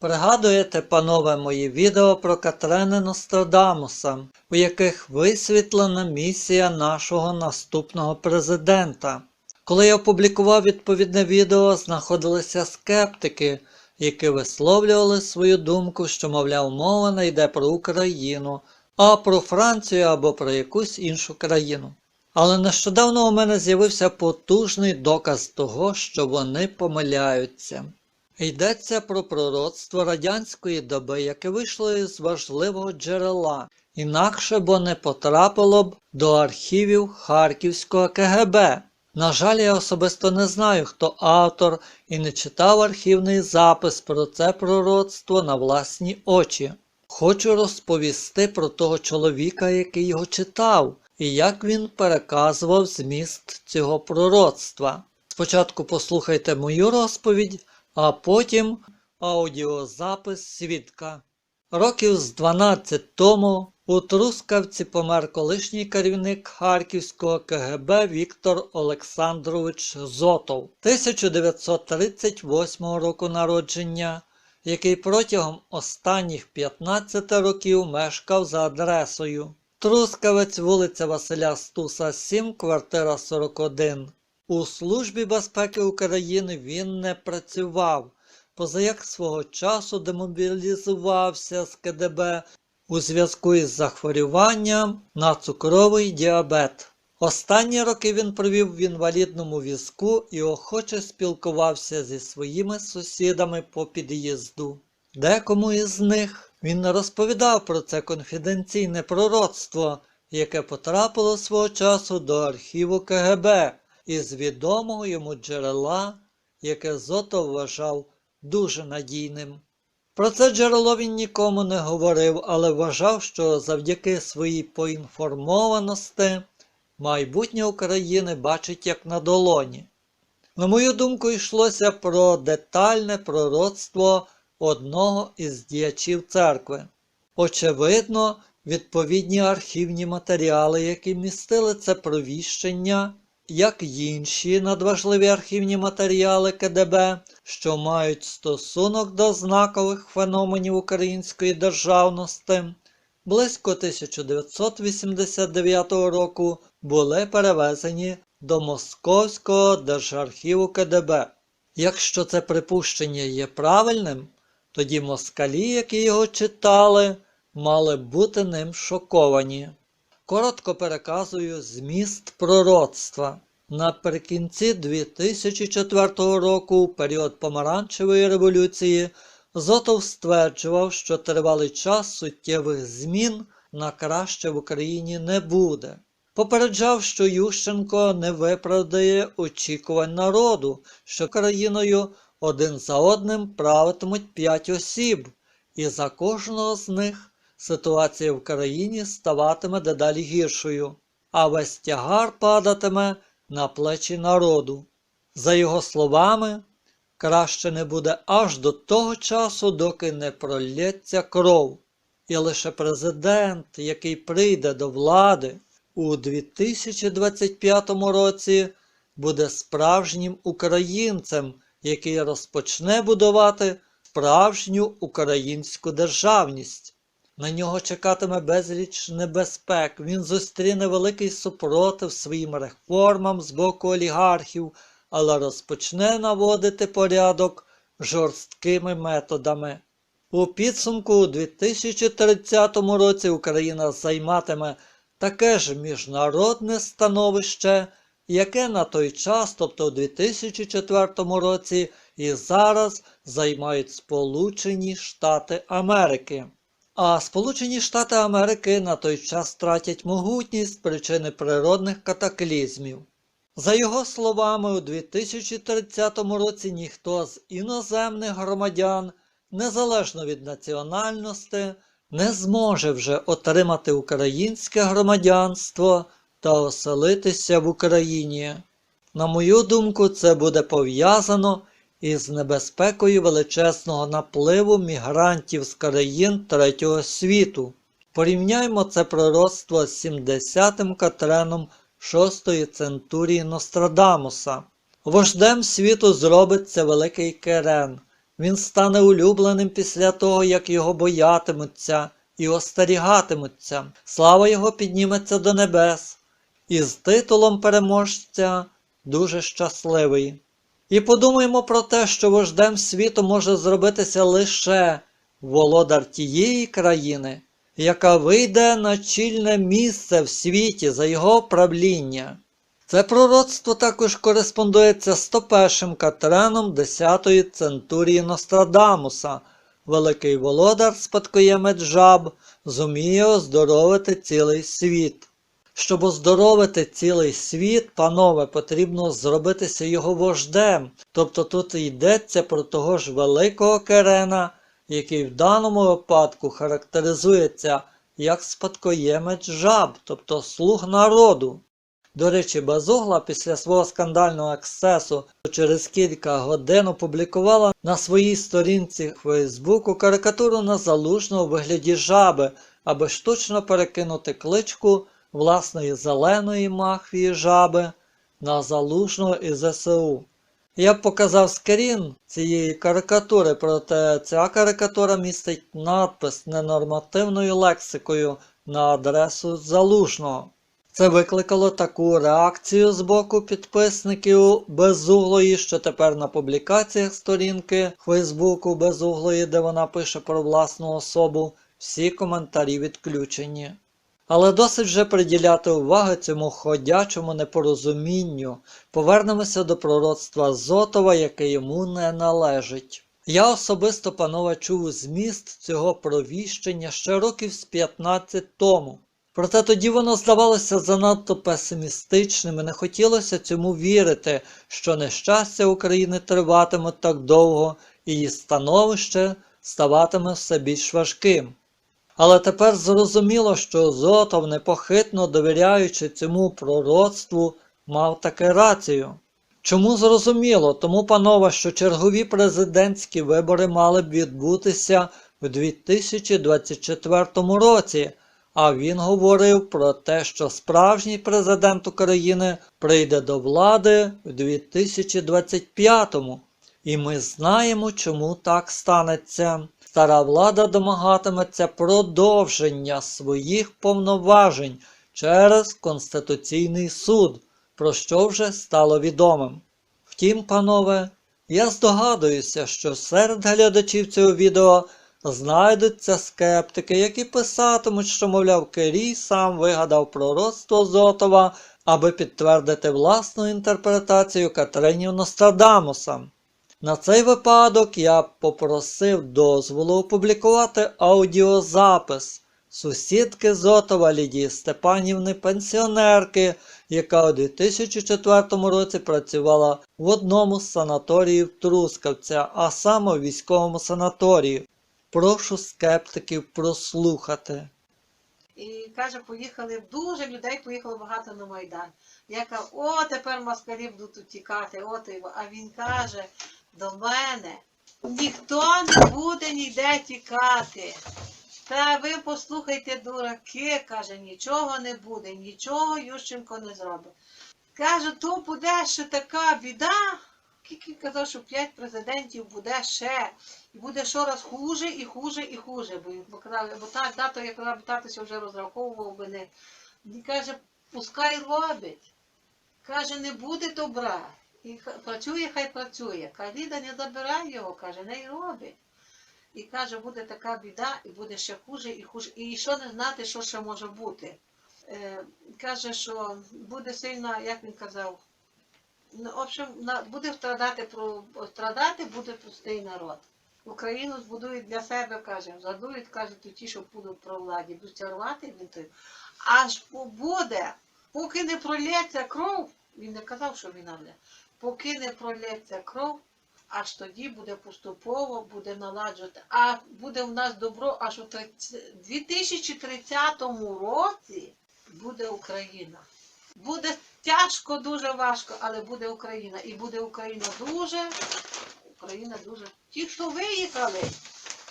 Пригадуєте, панове, мої відео про Катрени Нострадамуса, у яких висвітлена місія нашого наступного президента. Коли я опублікував відповідне відео, знаходилися скептики, які висловлювали свою думку, що, мовляв, мова не йде про Україну, а про Францію або про якусь іншу країну. Але нещодавно у мене з'явився потужний доказ того, що вони помиляються. Йдеться про пророцтво радянської доби, яке вийшло із важливого джерела, інакше бо не потрапило б до архівів Харківського КГБ. На жаль, я особисто не знаю, хто автор і не читав архівний запис про це пророцтво на власні очі. Хочу розповісти про того чоловіка, який його читав, і як він переказував зміст цього пророцтва. Спочатку послухайте мою розповідь, а потім аудіозапис свідка. Років з 12 тому у Трускавці помер колишній керівник Харківського КГБ Віктор Олександрович Зотов 1938 року народження, який протягом останніх 15 років мешкав за адресою Трускавець, вулиця Василя Стуса, 7, квартира 41. У Службі безпеки України він не працював, позаяк свого часу демобілізувався з КДБ у зв'язку із захворюванням на цукровий діабет. Останні роки він провів в інвалідному візку і охоче спілкувався зі своїми сусідами по під'їзду. Декому із них він розповідав про це конфіденційне пророцтво, яке потрапило свого часу до архіву КГБ із відомого йому джерела, яке Зото вважав дуже надійним. Про це джерело він нікому не говорив, але вважав, що завдяки своїй поінформованості майбутнє України бачить як на долоні. На мою думку, йшлося про детальне пророцтво одного із діячів церкви. Очевидно, відповідні архівні матеріали, які містили це провіщення, як й інші надважливі архівні матеріали КДБ, що мають стосунок до знакових феноменів української державності, близько 1989 року були перевезені до Московського держархіву КДБ. Якщо це припущення є правильним, тоді москалі, які його читали, мали бути ним шоковані. Коротко переказую зміст пророцтва. Наприкінці 2004 року, у період помаранчевої революції, Зотов стверджував, що тривалий час суттєвих змін на краще в Україні не буде. Попереджав, що Ющенко не виправдає очікувань народу, що країною один за одним правитимуть п'ять осіб, і за кожного з них ситуація в країні ставатиме дедалі гіршою, а весь тягар падатиме на плечі народу. За його словами, краще не буде аж до того часу, доки не пролється кров. І лише президент, який прийде до влади у 2025 році, буде справжнім українцем, який розпочне будувати справжню українську державність. На нього чекатиме безліч небезпек. Він зустріне великий супротив своїм реформам з боку олігархів, але розпочне наводити порядок жорсткими методами. У підсумку у 2030 році Україна займатиме таке ж міжнародне становище, яке на той час, тобто у 2004 році, і зараз займають Сполучені Штати Америки. А Сполучені Штати Америки на той час тратять могутність з причини природних катаклізмів. За його словами, у 2030 році ніхто з іноземних громадян, незалежно від національності, не зможе вже отримати українське громадянство та оселитися в Україні. На мою думку, це буде пов'язано із небезпекою величезного напливу мігрантів з країн третього світу. Порівняймо це пророцтво з 70-м катреном 6-ї центурії Нострадамуса. Вождем світу зробиться великий Керен, Він стане улюбленим після того, як його боятимуться і остерігатимуться. Слава його підніметься до небес, і з титулом переможця дуже щасливий. І подумаємо про те, що вождем світу може зробитися лише володар тієї країни, яка вийде на чільне місце в світі за його правління. Це пророцтво також кореспондується з 101 Катреном 10-ї центурії Нострадамуса. Великий володар спадкоємець жаб зуміє оздоровити цілий світ. Щоб оздоровити цілий світ, панове, потрібно зробитися його вождем. Тобто тут йдеться про того ж великого Керена, який в даному випадку характеризується як спадкоємець жаб, тобто слуг народу. До речі, Базугла після свого скандального ексцесу через кілька годин опублікувала на своїй сторінці Фейсбуку карикатуру на залужного у вигляді жаби, аби штучно перекинути кличку власної зеленої махвії жаби на залужного і ЗСУ. Я б показав скрін цієї карикатури, проте ця карикатура містить надпис ненормативною лексикою на адресу залужного. Це викликало таку реакцію з боку підписників безуглої, що тепер на публікаціях сторінки Фейсбуку безуглої, де вона пише про власну особу, всі коментарі відключені. Але досить вже приділяти уваги цьому ходячому непорозумінню. Повернемося до пророцтва Зотова, яке йому не належить. Я особисто, панове, чув зміст цього провіщення ще років з 15 тому. Проте тоді воно здавалося занадто песимістичним і не хотілося цьому вірити, що нещастя України триватиме так довго і її становище ставатиме все більш важким. Але тепер зрозуміло, що Зотов, непохитно довіряючи цьому пророцтву, мав таки рацію. Чому зрозуміло? Тому, панове, що чергові президентські вибори мали б відбутися в 2024 році, а він говорив про те, що справжній президент України прийде до влади в 2025-му. І ми знаємо, чому так станеться. Стара влада домагатиметься продовження своїх повноважень через Конституційний суд, про що вже стало відомим. Втім, панове, я здогадуюся, що серед глядачів цього відео знайдуться скептики, які писатимуть, що, мовляв, Керій сам вигадав пророцтво Зотова, аби підтвердити власну інтерпретацію Катеринів Нострадамуса. На цей випадок я попросив дозволу опублікувати аудіозапис сусідки Зотова Лідії Степанівни, пенсіонерки, яка у 2004 році працювала в одному з санаторіїв Трускавця, а саме в військовому санаторії. Прошу скептиків прослухати. І каже, поїхали дуже людей поїхало багато на Майдан. Я кажу, о, тепер москалі будуть утікати, от. А він каже до мене, ніхто не буде ніде тікати. Та ви послухайте, дураки, каже, нічого не буде, нічого Ющенко не зробить. Каже, то буде ще така біда. Кілька казав, що п'ять президентів буде ще. І буде щораз хуже і хуже і хуже. Бо, казав, бо так дато, як казав, татуся вже розраховував би не. Він каже, пускай робить. Каже, не буде добра. І працює, хай працює. Каже, Ліда, не забирай його, каже, не й робить. І каже, буде така біда, і буде ще хуже і хуже. І що не знати, що ще може бути. Е, каже, що буде сильно, як він казав, ну, в общем, буде страдати, про, страдати буде простий народ. Україну збудують для себе, каже, задують, каже, то ті, що будуть про владі, будуть рвати він. Аж буде, поки не пролється кров, він не казав, що війна буде, поки не пролється кров, аж тоді буде поступово, буде наладжувати. А буде в нас добро аж у 30 2030 році буде Україна. Буде тяжко, дуже важко, але буде Україна. І буде Україна дуже, Україна дуже. Ті, хто виїхали,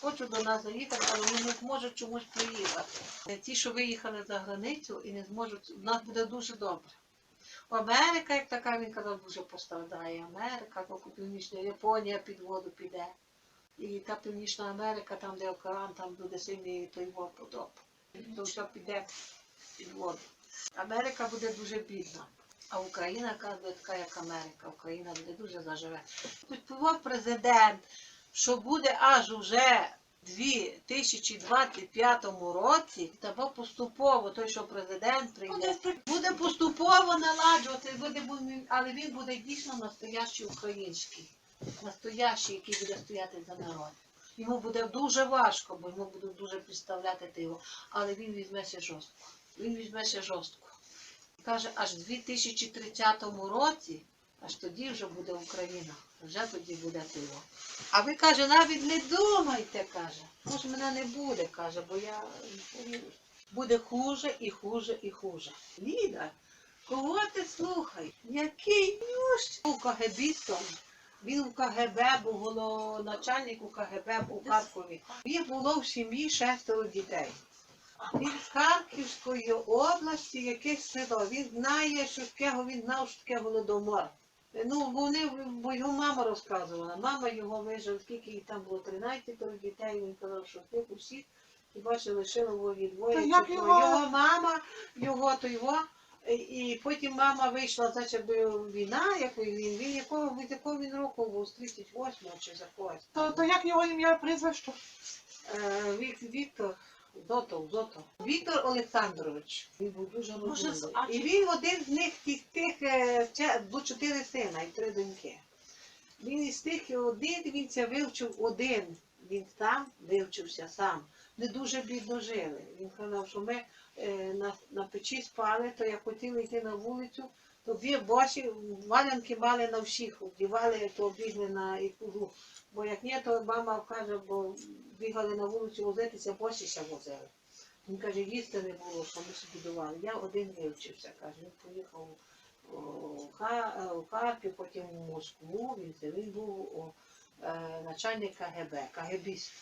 хочуть до нас заїхати, але вони не зможуть чомусь приїхати. Ті, що виїхали за границю і не зможуть, у нас буде дуже добре. Америка, як така, він казав, дуже пострадає. Америка, поки північна Японія під воду піде. і та Північна Америка, там, де океан, там буде сильний той потоп. То все піде під воду. Америка буде дуже бідна. А Україна буде така, як Америка. Україна буде дуже заживе. Відповів президент, що буде аж уже 2025 році, та поступово той, що президент прийде, буде поступово наладжувати, буде, але він буде дійсно настоящий український, настоящий, який буде стояти за народ. Йому буде дуже важко, бо йому будуть дуже підставляти його, але він візьметься жорстко. Він візьметься жорстко. Каже, аж в 2030 році, аж тоді вже буде Україна, вже тоді буде тило. А ви каже, навіть не думайте, каже. Може мене не буде, каже, бо я буде хуже і хуже і хуже. Ліда, кого ти слухай? Який нющ був КГБістом? Він у КГБ був головначальник у КГБ у Харкові. Їх було в сім'ї шестеро дітей. Він з Харківської області, якесь село. Він знає, що таке, він знав, що таке голодомор. Ну, вони, бо його мама розказувала. Мама його вижила, скільки їх там було 13 дітей, він казав, що тих усіх хіба що лишило від двоє. Його- його мама, його то його. І- потім мама вийшла, значить, би війна, якої він, він якого, від якого він року був, з 38 чи за когось. То, то як його ім'я прізвище? Е, Вік, Віктор Зотов, Зотов. Віктор Олександрович. Він був дуже Може, розумний. з- а І чи- він один з них тих, тих е, було чотири сина і три доньки. Він із тих і один, він це вивчив один. Він сам вивчився сам. Не дуже бідно жили. Він казав, що ми е, на, на печі спали, то як хотіли йти на вулицю, то дві босі валянки мали на всіх, вдівали, то бігли на ікуру. Бо як ні, то мама каже, бо бігали на вулицю возитися, босіся возили. Він каже, їсти не було, що ми собі давали. Я один вивчився, каже, він поїхав у Ха- у Харків, потім у Москву, він, був о, е, начальник КГБ, КГБіст.